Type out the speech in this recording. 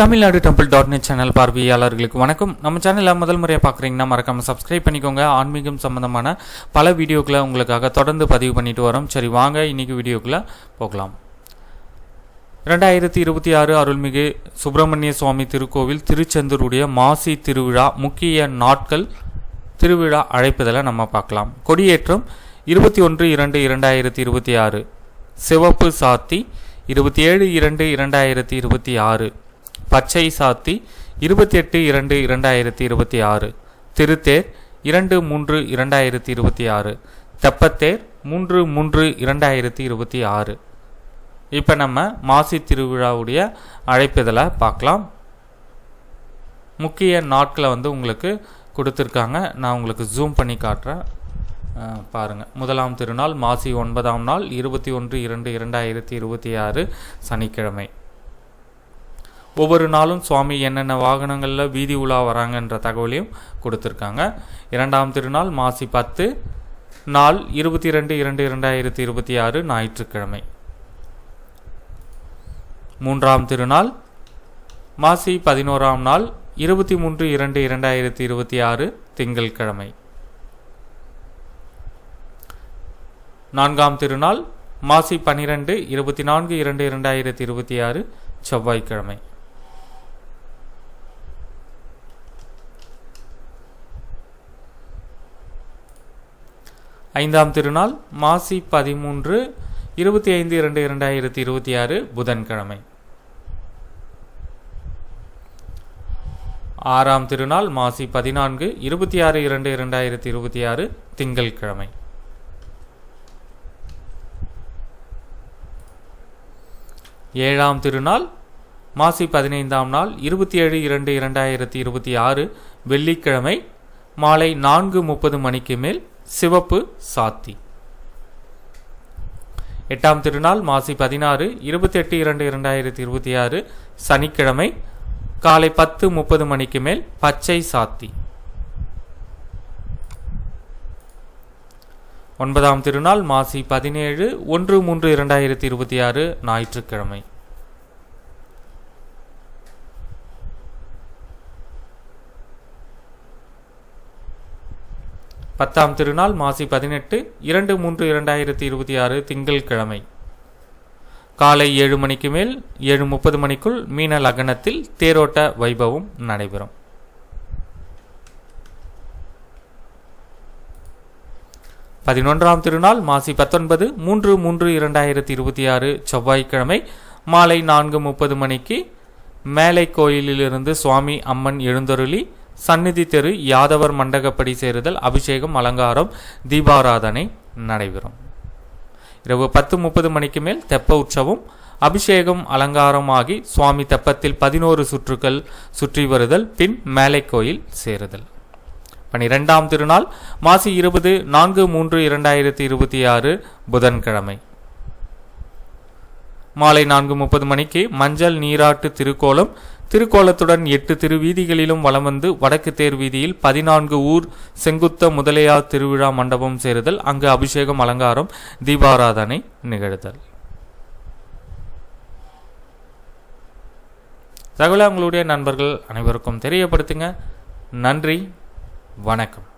Tamil Nadu temple dot net channel பார்வையாளர்களுக்கு வணக்கம். நம்ம சேனலில் முதல் முறையாக பார்க்குறீங்கன்னா மறக்காமல் சப்ஸ்கிரைப் பண்ணிக்கோங்க. ஆன்மீகம் சம்மந்தமான பல வீடியோக்களை உங்களுக்காக தொடர்ந்து பதிவு பண்ணிட்டு வரோம். சரி வாங்க இன்னைக்கு வீடியோக்குள்ளே போகலாம். ரெண்டாயிரத்தி இருபத்தி ஆறு அருள்மிகு சுப்பிரமணிய சுவாமி திருக்கோவில் திருச்செந்தூருடைய மாசி திருவிழா முக்கிய நாட்கள் திருவிழா அழைப்புதலை நம்ம பார்க்கலாம். கொடியேற்றம் இருபத்தி ஒன்று இரண்டு இரண்டாயிரத்தி இருபத்தி ஆறு. சிவப்பு சாத்தி இருபத்தி ஏழு இரண்டு இரண்டாயிரத்தி இருபத்தி ஆறு. பச்சை சாத்தி இருபத்தி எட்டு இரண்டு இரண்டாயிரத்தி இருபத்தி ஆறு திருத்தேர் இரண்டு மூன்று இரண்டாயிரத்தி இருபத்தி ஆறு தெப்பத்தேர் மூன்று மூன்று இரண்டாயிரத்தி இருபத்தி ஆறு. இப்போ நம்ம மாசி திருவிழாவுடைய அழைப்பிதழை பார்க்கலாம். முக்கிய நாட்களை வந்து உங்களுக்கு கொடுத்துருக்காங்க. நான் உங்களுக்கு ஜூம் பண்ணி காட்டுறேன். பாருங்கள் முதலாம் திருநாள் மாசி ஒன்பதாம் நாள் இருபத்தி ஒன்று இரண்டு இரண்டாயிரத்தி இருபத்தி ஆறு சனிக்கிழமை. ஒவ்வொரு நாளும் சுவாமி என்னென்ன வாகனங்களில் வீதி உலா வராங்கன்ற தகவலையும் கொடுத்துருக்காங்க. இரண்டாம் திருநாள் மாசி பத்து நாள் இருபத்தி ரெண்டு இரண்டு இரண்டாயிரத்தி இருபத்தி ஆறு ஞாயிற்றுக்கிழமை. மூன்றாம் திருநாள் மாசி பதினோராம் நாள் இருபத்தி மூன்று இரண்டு இரண்டாயிரத்தி இருபத்தி ஆறு திங்கள்கிழமை. நான்காம் திருநாள் மாசி பன்னிரெண்டு இருபத்தி நான்கு இரண்டு இரண்டாயிரத்தி இருபத்தி ஆறு செவ்வாய்க்கிழமை. ஐந்தாம் திருநாள் மாசி பதிமூன்று இருபத்தி ஐந்து இரண்டு இரண்டாயிரத்தி இருபத்தி ஆறு புதன்கிழமை. ஆறாம் திருநாள் மாசி பதினான்கு இருபத்தி ஆறு இரண்டு இரண்டாயிரத்தி இருபத்தி ஆறு திங்கள்கிழமை. ஏழாம் திருநாள் மாசி பதினைந்தாம் நாள் இருபத்தி ஏழு இரண்டு இரண்டாயிரத்தி இருபத்தி ஆறு வெள்ளிக்கிழமை மாலை நான்கு முப்பது மணிக்கு மேல் சிவப்பு சாத்தி. எட்டாம் திருநாள் மாசி பதினாறு இருபத்தெட்டு இரண்டு இரண்டாயிரத்தி இருபத்தி ஆறு சனிக்கிழமை காலை பத்து முப்பது மணிக்கு மேல் பச்சை சாத்தி. ஒன்பதாம் திருநாள் மாசி பதினேழு ஒன்று மூன்று இரண்டாயிரத்தி இருபத்தி ஆறு ஞாயிற்றுக்கிழமை. பத்தாம் திருநாள் மாசி பதினெட்டு இரண்டு மூன்று இரண்டாயிரத்தி இருபத்தி ஆறு திங்கள்கிழமை காலை ஏழு மணிக்கு மேல் ஏழு முப்பது மணிக்குள் மீன லக்னத்தில் தேரோட்ட வைபவம் நடைபெறும். பதினொன்றாம் திருநாள் மாசி பத்தொன்பது மூன்று மூன்று இரண்டாயிரத்தி இருபத்தி ஆறு செவ்வாய்க்கிழமை மாலை நான்கு முப்பது மணிக்கு மேலை கோயிலிலிருந்து சுவாமி அம்மன் எழுந்தருளி சந்நிதி தெரு யாதவர் மண்டகப்படி சேருதல் அபிஷேகம் அலங்காரம் தீபாராதனை நடைபெறும். இரவு பத்து முப்பது மணிக்கு மேல் தெப்ப உற்சவம் அபிஷேகம் அலங்காரமாகி சுவாமி தெப்பத்தில் பதினோரு சுற்றுக்கள் சுற்றி வருதல் பின் மேலை கோயில் சேருதல். பனிரெண்டாம் திருநாள் மாசி இருபது நான்கு மூன்று இரண்டாயிரத்தி இருபத்தி ஆறு புதன்கிழமை. மாலை நான்கு முப்பது மணிக்கு மஞ்சள் நீராட்டு திருக்கோலம் திருக்கோலத்துடன் எட்டு திருவீதிகளிலும் வலம் வந்து வடக்கு தேர் வீதியில் பதினான்கு ஊர் செங்குத்த முதலியார் திருவிழா மண்டபம் சேருதல் அங்கு அபிஷேகம் அலங்காரம் தீபாராதனை நிகழ்தல். தகவலை உங்களுடைய நண்பர்கள் அனைவருக்கும் தெரியப்படுத்துங்க. நன்றி வணக்கம்.